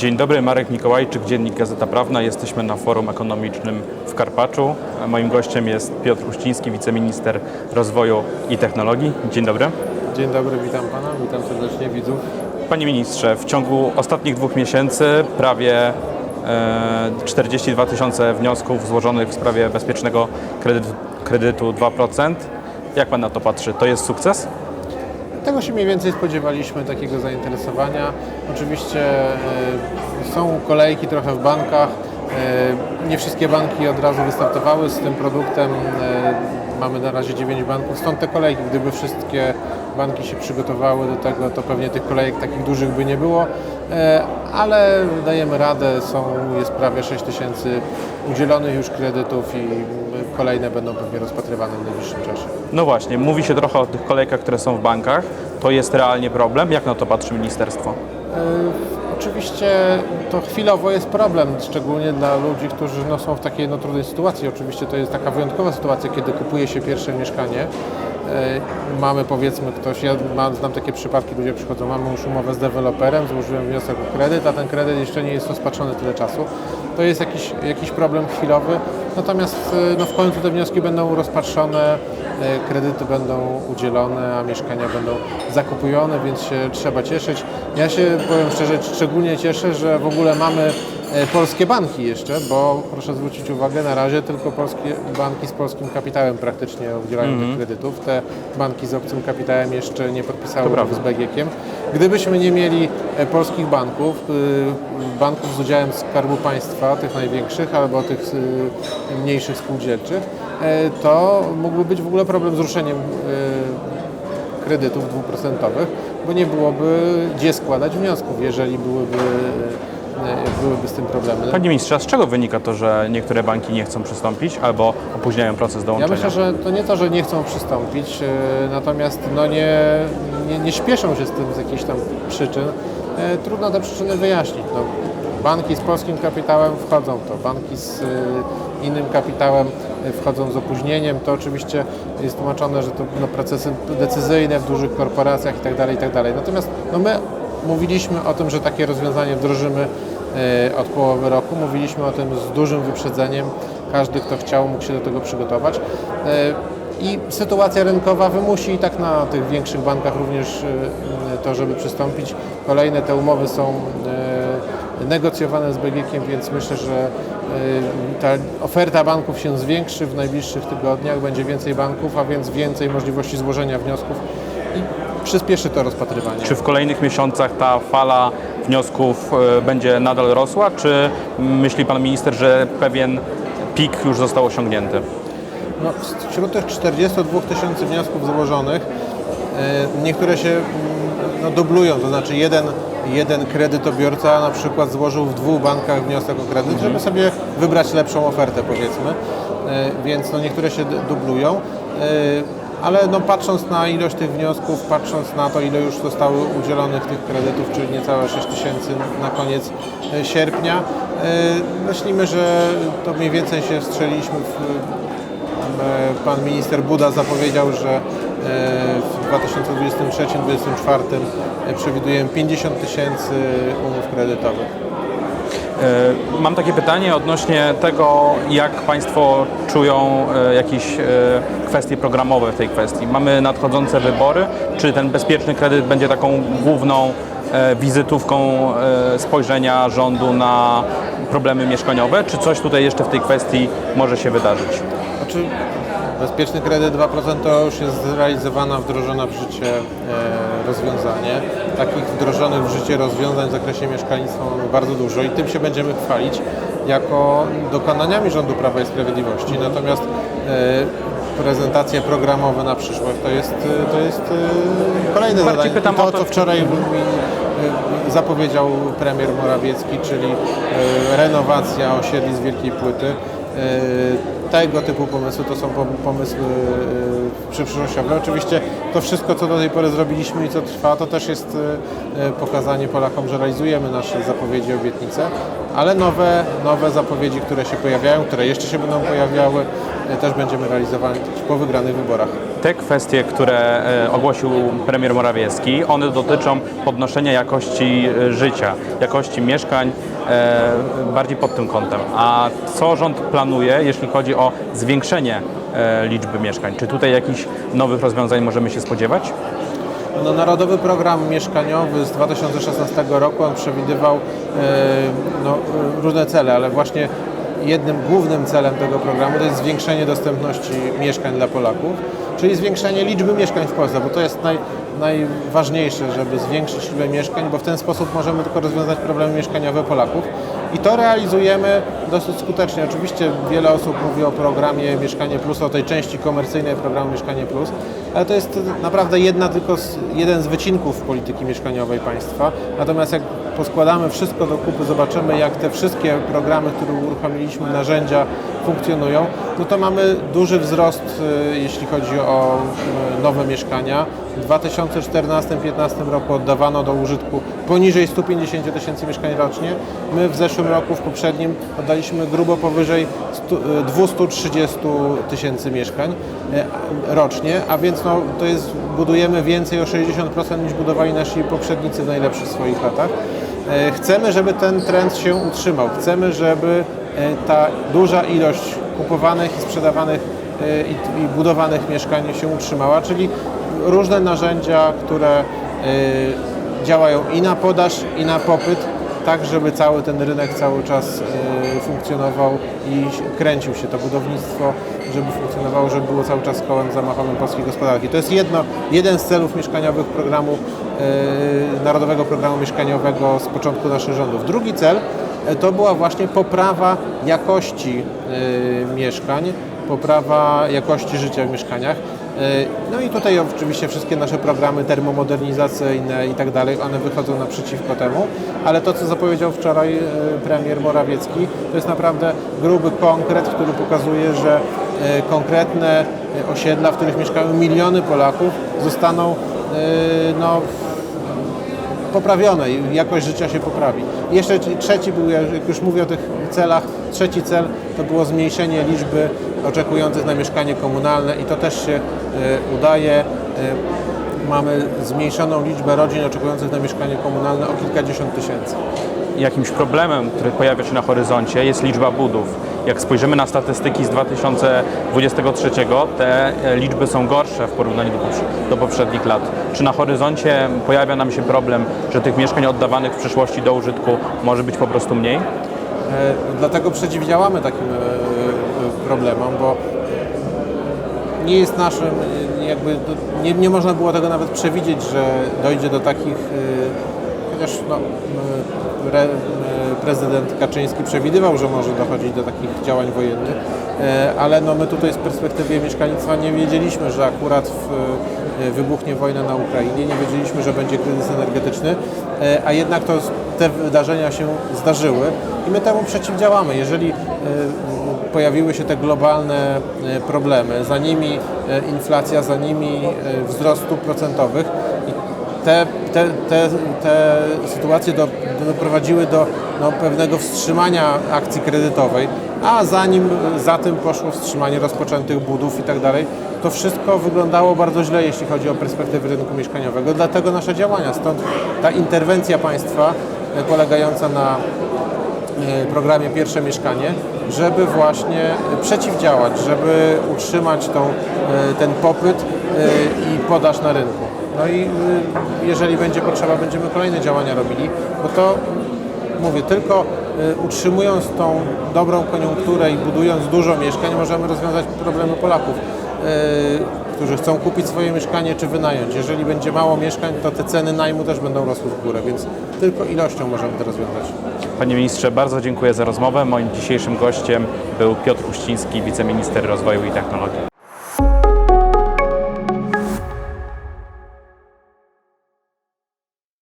Dzień dobry, Marek Mikołajczyk, Dziennik Gazeta Prawna. Jesteśmy na forum ekonomicznym w Karpaczu. Moim gościem jest Piotr Uściński, wiceminister rozwoju i technologii. Dzień dobry. Dzień dobry, witam pana, witam serdecznie widzów. Panie ministrze, w ciągu ostatnich dwóch miesięcy prawie e, 42 tysiące wniosków złożonych w sprawie bezpiecznego kredytu, kredytu 2%. Jak pan na to patrzy? To jest sukces? Tego się mniej więcej spodziewaliśmy, takiego zainteresowania. Oczywiście e, są kolejki trochę w bankach. E, nie wszystkie banki od razu wystartowały z tym produktem. E, mamy na razie 9 banków, stąd te kolejki. Gdyby wszystkie banki się przygotowały do tego, to pewnie tych kolejek takich dużych by nie było. E, ale dajemy radę, są, jest prawie 6 tysięcy udzielonych już kredytów i kolejne będą pewnie rozpatrywane w najbliższym czasie. No właśnie, mówi się trochę o tych kolejkach, które są w bankach. To jest realnie problem. Jak na to patrzy ministerstwo? E, Oczywiście to chwilowo jest problem, szczególnie dla ludzi, którzy no, są w takiej no, trudnej sytuacji. Oczywiście to jest taka wyjątkowa sytuacja, kiedy kupuje się pierwsze mieszkanie. E, Mamy powiedzmy ktoś, ja mam, znam takie przypadki, ludzie przychodzą, mamy już umowę z deweloperem, złożyłem wniosek o kredyt, a ten kredyt jeszcze nie jest rozpatrzony tyle czasu. To jest jakiś, jakiś problem chwilowy, natomiast e, no, w końcu te wnioski będą rozpatrzone, kredyty będą udzielone, a mieszkania będą zakupione, więc się trzeba cieszyć. Ja się powiem szczerze, szczególnie cieszę, że w ogóle mamy e, polskie banki jeszcze, bo proszę zwrócić uwagę, na razie tylko polskie banki z polskim kapitałem praktycznie udzielają tych kredytów. Te banki z obcym kapitałem jeszcze nie podpisały umowy z BGK-iem. Gdybyśmy nie mieli e, polskich banków, banków z udziałem Skarbu Państwa, tych największych, albo tych mniejszych spółdzielczych, e, to mógłby być w ogóle problem z ruszeniem y, kredytów dwuprocentowych, bo nie byłoby gdzie składać wniosków, jeżeli byłyby, e, byłyby z tym problemy. Panie ministrze, a z czego wynika to, że niektóre banki nie chcą przystąpić albo opóźniają proces Ja dołączenia? myślę, że to nie to, że nie chcą przystąpić, e, natomiast no nie, nie, nie śpieszą się z tym z jakichś tam przyczyn. E, Trudno te przyczyny wyjaśnić. No, banki z polskim kapitałem wchodzą w to, banki z e, innym kapitałem e, wchodzą z opóźnieniem. To oczywiście jest tłumaczone, że to no, procesy decyzyjne w dużych korporacjach itd. itd. Natomiast no, my mówiliśmy o tym, że takie rozwiązanie wdrożymy e, od połowy roku. Mówiliśmy o tym z dużym wyprzedzeniem. Każdy, kto chciał, mógł się do tego przygotować. E, I sytuacja rynkowa wymusi i tak na tych większych bankach również e, to, żeby przystąpić. Kolejne te umowy są negocjowane z BGK-iem, więc myślę, że e, ta oferta banków się zwiększy w najbliższych tygodniach. Będzie więcej banków, a więc więcej możliwości złożenia wniosków i przyspieszy to rozpatrywanie. Czy w kolejnych miesiącach ta fala wniosków e, będzie nadal rosła, czy myśli pan minister, że pewien pik już został osiągnięty? No, wśród tych 42 tysięcy wniosków złożonych e, niektóre się mm, no, dublują, to znaczy jeden, jeden kredytobiorca na przykład złożył w dwóch bankach wniosek o kredyt, żeby sobie wybrać lepszą ofertę powiedzmy, E, więc no, niektóre się dublują. E, Ale no, patrząc na ilość tych wniosków, patrząc na to, ile już zostało udzielonych tych kredytów, czyli niecałe 6 tysięcy na koniec e, sierpnia, myślimy, że to mniej więcej się wstrzeliśmy w, Pan minister Buda zapowiedział, że w 2023-2024 przewidujemy 50 tysięcy umów kredytowych. E, Mam takie pytanie odnośnie tego, jak Państwo czują e, jakieś e, kwestie programowe w tej kwestii. Mamy nadchodzące wybory. Czy ten bezpieczny kredyt będzie taką główną e, wizytówką e, spojrzenia rządu na problemy mieszkaniowe? Czy coś tutaj jeszcze w tej kwestii może się wydarzyć? Znaczy, bezpieczny kredyt 2% to już jest zrealizowana, wdrożona w życie e, rozwiązanie. Takich wdrożonych w życie rozwiązań w zakresie mieszkalnictwa mamy bardzo dużo i tym się będziemy chwalić jako dokonaniami rządu Prawa i Sprawiedliwości. Natomiast e, prezentacje programowe na przyszłość to jest, e, to jest kolejne Bardziej zadanie. pytam I to, o to, co wczoraj e, zapowiedział premier Morawiecki, czyli renowacja osiedli z Wielkiej Płyty. Tego typu pomysły to są pom- pomysły e, przyszłościowe. Oczywiście to wszystko, co do tej pory zrobiliśmy i co trwa, to też jest e, e, pokazanie Polakom, że realizujemy nasze zapowiedzi, obietnice. ale nowe, nowe zapowiedzi, które się pojawiają, które jeszcze się będą pojawiały, też będziemy realizowali po wygranych wyborach. Te kwestie, które e, ogłosił premier Morawiecki, one dotyczą podnoszenia jakości e, życia, jakości mieszkań e, bardziej pod tym kątem. A co rząd planuje, jeśli chodzi o zwiększenie liczby mieszkań? Czy tutaj jakichś nowych rozwiązań możemy się spodziewać? No, Narodowy Program Mieszkaniowy z 2016 roku on przewidywał no, różne cele, ale właśnie jednym głównym celem tego programu to jest zwiększenie dostępności mieszkań dla Polaków, czyli zwiększenie liczby mieszkań w Polsce, bo to jest naj, najważniejsze, żeby zwiększyć liczbę mieszkań, bo w ten sposób możemy tylko rozwiązać problemy mieszkaniowe Polaków. I to realizujemy dosyć skutecznie. Oczywiście wiele osób mówi o programie Mieszkanie Plus, o tej części komercyjnej programu Mieszkanie Plus, ale to jest naprawdę jedna tylko z, jeden z wycinków polityki mieszkaniowej państwa. Natomiast jak poskładamy wszystko do kupy, zobaczymy jak te wszystkie programy, które uruchomiliśmy, narzędzia funkcjonują, no to mamy duży wzrost, y, jeśli chodzi o y, nowe mieszkania. W 2014-2015 roku oddawano do użytku poniżej 150 tysięcy mieszkań rocznie. My w zeszłym roku, w poprzednim, oddaliśmy grubo powyżej 100, y, 230 tysięcy mieszkań rocznie, a więc no, to jest, budujemy więcej o 60% niż budowali nasi poprzednicy w najlepszych swoich latach. E, Chcemy, żeby ten trend się utrzymał. Chcemy, żeby e, ta duża ilość kupowanych i sprzedawanych e, i, budowanych mieszkań się utrzymała, czyli różne narzędzia, które działają i na podaż, i na popyt, tak żeby cały ten rynek cały czas funkcjonował i kręcił się to budownictwo, żeby funkcjonowało, żeby było cały czas kołem zamachowym polskiej gospodarki. To jest jedno, jeden z celów mieszkaniowych programu, e, Narodowego Programu Mieszkaniowego z początku naszych rządów. Drugi cel e, to była właśnie poprawa jakości e, mieszkań, poprawa jakości życia w mieszkaniach. E, No i tutaj oczywiście wszystkie nasze programy termomodernizacyjne i tak dalej, one wychodzą naprzeciwko temu, ale to, co zapowiedział wczoraj e, premier Morawiecki, to jest naprawdę gruby konkret, który pokazuje, że e, konkretne osiedla, w których mieszkają miliony Polaków, zostaną no, poprawione i jakość życia się poprawi. I jeszcze trzeci był, jak już mówię o tych celach, trzeci cel to było zmniejszenie liczby oczekujących na mieszkanie komunalne i to też się e, udaje. E, mamy zmniejszoną liczbę rodzin oczekujących na mieszkanie komunalne o kilkadziesiąt tysięcy. Jakimś problemem, który pojawia się na horyzoncie jest liczba budów. Jak spojrzymy na statystyki z 2023, te e, liczby są gorsze w porównaniu do, poprze- do poprzednich lat. Czy na horyzoncie pojawia nam się problem, że tych mieszkań oddawanych w przyszłości do użytku może być po prostu mniej? Dlatego przeciwdziałamy takim problemom, bo nie jest naszym, jakby nie, nie można było tego nawet przewidzieć, że dojdzie do takich, e, chociaż no, pre, m, prezydent Kaczyński przewidywał, że może dochodzić do takich działań wojennych, ale no my tutaj z perspektywy mieszkalnictwa nie wiedzieliśmy, że akurat w, wybuchnie wojna na Ukrainie, nie wiedzieliśmy, że będzie kryzys energetyczny, a jednak to, te wydarzenia się zdarzyły i my temu przeciwdziałamy. Jeżeli pojawiły się te globalne e, problemy, za nimi e, inflacja, za nimi e, wzrost stóp procentowych. Te, te, te, te sytuacje do, doprowadziły do no, pewnego wstrzymania akcji kredytowej, a zanim za tym poszło wstrzymanie rozpoczętych budów i tak dalej, to wszystko wyglądało bardzo źle, jeśli chodzi o perspektywy rynku mieszkaniowego. Dlatego nasze działania, stąd ta interwencja państwa polegająca na programie Pierwsze Mieszkanie, żeby właśnie przeciwdziałać, żeby utrzymać tą, e, ten popyt e, i podaż na rynku. No i e, jeżeli będzie potrzeba, będziemy kolejne działania robili, bo to mówię, tylko e, utrzymując tą dobrą koniunkturę i budując dużo mieszkań, możemy rozwiązać problemy Polaków, e, którzy chcą kupić swoje mieszkanie czy wynająć. Jeżeli będzie mało mieszkań, to te ceny najmu też będą rosły w górę, więc tylko ilością możemy to rozwiązać. Panie ministrze, bardzo dziękuję za rozmowę. Moim dzisiejszym gościem był Piotr Uściński, wiceminister rozwoju i technologii.